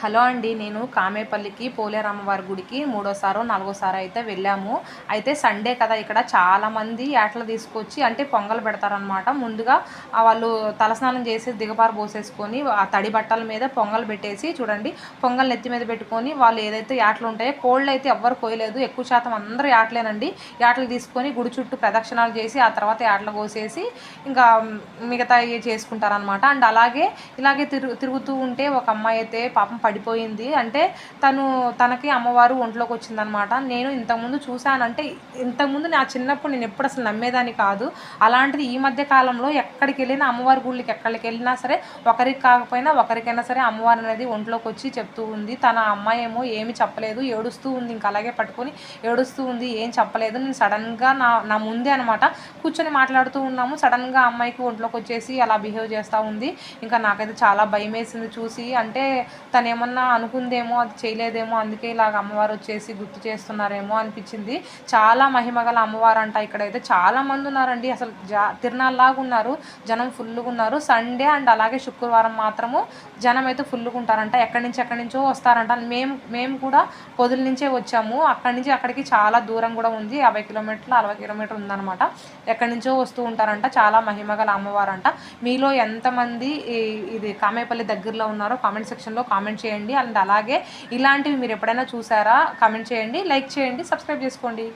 Hello అండి నేను కామేపల్లికి పోలేరమ్మవారి గుడికి మూడోసారో నాలుగోసారో అయితే వెళ్ళాము. అయితే సండే కదా ఇక్కడ చాలామంది ఏటలు తీసుకొచ్చి అంటే పొంగల్ పెడతారనమాట ముందుగా వాళ్ళు తలస్నానం చేసి దిగబారు పోసేసుకొని ఆ తడి బట్టల మీద పొంగల్ పెట్టేసి చూడండి పొంగల్ నెత్తి మీద పెట్టుకొని వాళ్ళు ఏదైతే ఏటలు ఉంటాయో కోళ్ళు అయితే ఎవ్వరు కోయలేదు. ఎక్కువ శాతం అందరూ ఏటలేనండి ఏటలు తీసుకొని గుడి చుట్టూ ప్రదక్షిణాలు చేసి ఆ తర్వాత ఏటలు కోసేసి ఇంకా మిగతా చేసుకుంటారనమాట అండ్ అలాగే ఇలాగే తిరుగు తిరుగుతూ ఉంటే ఒక అమ్మాయి అయితే పాపం పడిపోయింది. అంటే తను తనకి అమ్మవారు ఒంట్లోకి వచ్చిందనమాట. నేను ఇంతకుముందు చూశానంటే ఇంతకుముందు నా చిన్నప్పుడు నేను ఎప్పుడు అసలు నమ్మేదాన్ని కాదు. అలాంటిది ఈ మధ్య కాలంలో ఎక్కడికి వెళ్ళినా అమ్మవారి గుళ్ళకి ఎక్కడికి వెళ్ళినా సరే ఒకరికి కాకపోయినా ఒకరికైనా సరే అమ్మవారు అనేది ఒంట్లోకి వచ్చి చెప్తూ ఉంది. తన అమ్మాయి ఏమో ఏమి చెప్పలేదు. ఏడుస్తూ ఉంది. ఇంకా అలాగే పట్టుకొని ఏడుస్తూ ఉంది. ఏం చెప్పలేదు. నేను సడన్గా నా నా ముందే అనమాట కూర్చొని మాట్లాడుతూ ఉన్నాము. సడన్గా అమ్మాయికి ఒంట్లోకి వచ్చేసి అలా బిహేవ్ చేస్తూ ఉంది. ఇంకా నాకైతే చాలా భయం వేసింది చూసి. అంటే తనే ఏమన్నా అనుకుందేమో అది చేయలేదేమో అందుకే ఇలాగ అమ్మవారు వచ్చేసి గుర్తు చేస్తున్నారేమో అనిపించింది. చాలా మహిమగల అమ్మవారు అంట ఇక్కడైతే. చాలా మంది ఉన్నారండి. అసలు జా తిరునాళ్ళలాగా ఉన్నారు. జనం ఫుల్గా ఉన్నారు. సండే అండ్ అలాగే శుక్రవారం మాత్రము జనం అయితే ఫుల్గా ఉంటారంట. ఎక్కడి నుంచి ఎక్కడి నుంచో వస్తారంట. మేము మేము కూడా పొదుల నుంచే వచ్చాము. అక్కడి నుంచి అక్కడికి చాలా దూరం కూడా ఉంది. యాభై కిలోమీటర్లు అరవై కిలోమీటర్ ఉందన్నమాట. ఎక్కడి నుంచో వస్తూ ఉంటారంట. చాలా మహిమగల అమ్మవారు అంట మీలో ఎంతమంది ఇది కామేపల్లి దగ్గరలో ఉన్నారో కామెంట్ సెక్షన్లో కామెంట్ చేయండి. అండ్ అలాగే ఇలాంటివి మీరు ఎప్పుడైనా చూసారా కామెంట్ చేయండి లైక్ చేయండి సబ్స్క్రైబ్ చేసుకోండి.